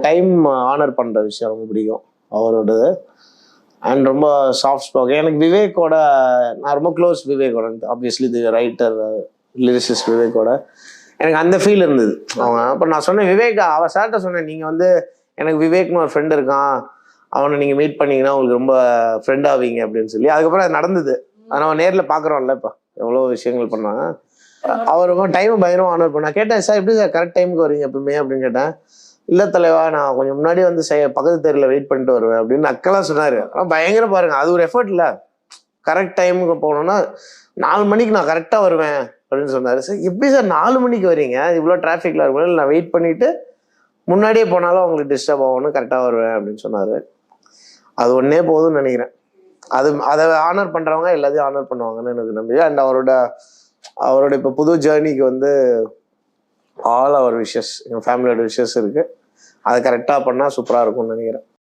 Time honour பண்ணுற விஷயம் ரொம்ப பிடிக்கும் அவரோடது. அண்ட் ரொம்ப சாஃப்ட் ஸ்போக் எனக்கு விவேக்கோட நான் ரொம்ப க்ளோஸ் விவேக்கோட ஆப்வியஸ்லி தி ரைட்டர் லிரிசிஸ்ட் விவேக்கோட எனக்கு அந்த ஃபீல் இருந்தது. அவங்க அப்போ நான் சொன்னேன் விவேக் அவ சார்கிட்ட சொன்னேன் நீங்கள் வந்து எனக்கு விவேக்னு ஒரு ஃப்ரெண்ட் இருக்கான். அவனை நீங்கள் மீட் பண்ணீங்கன்னா உங்களுக்கு ரொம்ப ஃப்ரெண்ட் ஆவீங்க அப்படின்னு சொல்லி. அதுக்கப்புறம் அது நடந்தது. ஆனால் நேரில் பார்க்குறோம்ல இப்போ. எவ்வளோ விஷயங்கள் பண்ணாங்க. அவர் ரொம்ப டைம் பயங்கரமாக ஆனர் பண்ணா கேட்டேன் சார் எப்படி சார் கரெக்ட் டைமுக்கு வரீங்க எப்பவுமே? அப்படின்னு கேட்டேன். இல்லை தலைவா நான் கொஞ்சம் முன்னாடி வந்து செய்ய பக்கத்து தெருவில் வெயிட் பண்ணிட்டு வருவேன் அப்படின்னு அக்கெல்லாம் சொன்னார். ஆனால் பயங்கர பாருங்க அது ஒரு எஃபர்ட் இல்லை. கரெக்ட் டைமுக்கு போனோன்னா நாலு மணிக்கு நான் கரெக்டாக வருவேன் அப்படின்னு சொன்னார். சார் எப்படி சார் நாலு மணிக்கு வரீங்க? இவ்வளோ டிராஃபிக்கில் இருக்கும் இல்லை நான் வெயிட் பண்ணிட்டு முன்னாடியே போனாலும் அவங்களுக்கு டிஸ்டர்ப் ஆகணும் கரெக்டாக வருவேன் அப்படின்னு சொன்னார். அது ஒன்றே போதும்னு நினைக்கிறேன். அது அதை ஆனர் பண்ணுறவங்க எல்லாத்தையும் ஆனர் பண்ணுவாங்கன்னு எனக்கு நம்பிக்கை. அண்ட் அவரோட அவரோட இப்போ புது ஜேர்னிக்கு வந்து ஆல் அவர் விஷஸ் எங்கள் ஃபேமிலியோட விஷஸ் இருக்குது அதை கரெக்டாக பண்ணால் சூப்பராக இருக்கும்னு நினைக்கிறேன்.